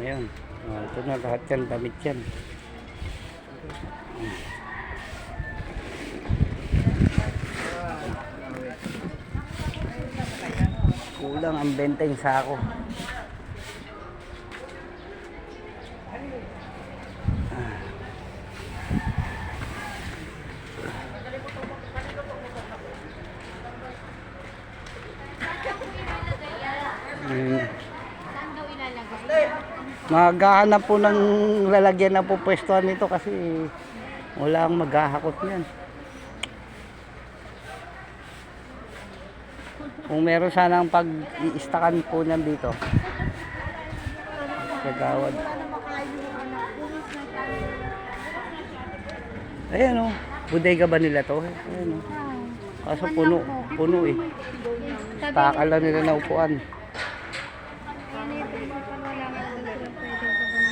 na yun. Ah, ito na lahat yan, damit yan. Kulang ang benta yung sako. Mm. Maghahanap po ng lalagyan na po pwestuhan nito kasi wala ang maghahakot niyan. Kung meron sanang pag-iistakan po niyan dito. Kagawad. Ayan o. Bodega ba nila to? Ayan o. Kaso puno, puno eh. Sabi Takal lang nila na upuan.